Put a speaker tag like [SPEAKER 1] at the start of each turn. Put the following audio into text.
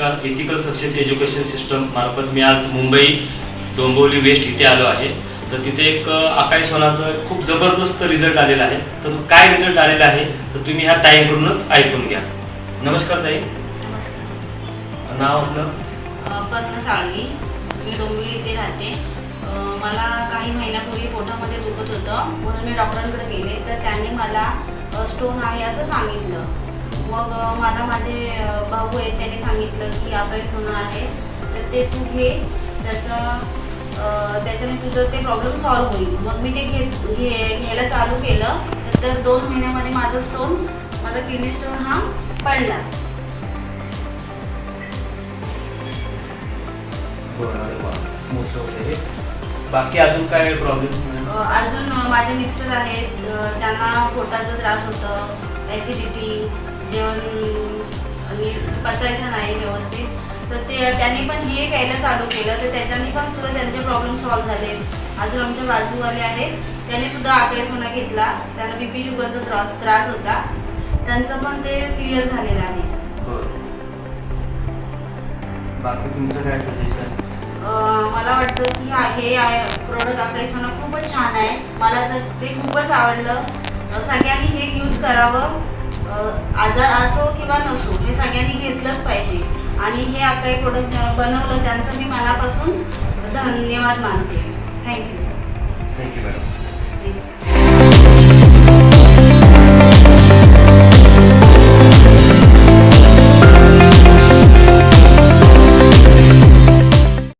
[SPEAKER 1] Ethical success education system मार्फत मी आज Mumbai Dombivli waste इथे आलो आहे. तर तिथे एक आकाश सोनाचं खूप जबरदस्त रिझल्ट आलेला आहे. तर तो काय रिझल्ट आलेला आहे? तर तुम्ही ह्या ताईकडूनच ऐकून घ्या. नमस्कार ताई.
[SPEAKER 2] नमस्कार.
[SPEAKER 1] नाव आपलं?
[SPEAKER 2] पर्ण साळवी. मी डोंबिवली इथे राहते. मला काही महिन्यापूर्वी पोटामध्ये दुखत होतं. म्हणून मी डॉक्टरांकडे गेले. तर त्यांनी मला स्टोन आहे असं सांगितलं. मग मला माझे आहेत त्यांनी सांगितलं की आपलं सोनं आहे तर ते तू घे त्याचं त्याच्याने तुझं ते प्रॉब्लेम सॉल्व्ह होईल. मग मी ते घे घे घ्यायला चालू केलं तर दोन महिन्यामध्ये माझा स्टोन माझा किडनी स्टोन हा पडला.
[SPEAKER 1] बाकी अजून काय प्रॉब्लेम
[SPEAKER 2] अजून माझे मिस्टर आहेत त्यांना पोटाचा त्रास होतं ॲसिडिटी जेवण आणि पचायचं नाही व्यवस्थित. तर ते त्यांनी पण हे प्यायला चालू केलं. तर त्याच्याने पण सुद्धा त्यांचे प्रॉब्लेम सॉल्व्ह झाले. अजून आमच्या बाजूवाले आहेत. त्यांनी सुद्धा आकाश सोना घेतला. त्यांना बी पी शुगरचा त्रास त्रास होता. त्यांचं पण ते क्लिअर झालेलं आहे.
[SPEAKER 1] बाकी तुमचं काय सजेशन
[SPEAKER 2] मला वाटतं की हा हे प्रोडक्ट आपल्या सोनं खूपच छान आहे. मला तर ते खूपच आवडलं. सगळ्यांनी हे यूज करावं. आजार असो किंवा नसो हे सगळ्यांनी घेतलंच पाहिजे. आणि हे काही प्रोडक्ट बनवलं त्यांचं मी मनापासून धन्यवाद मानते. Thank you
[SPEAKER 1] thank you madam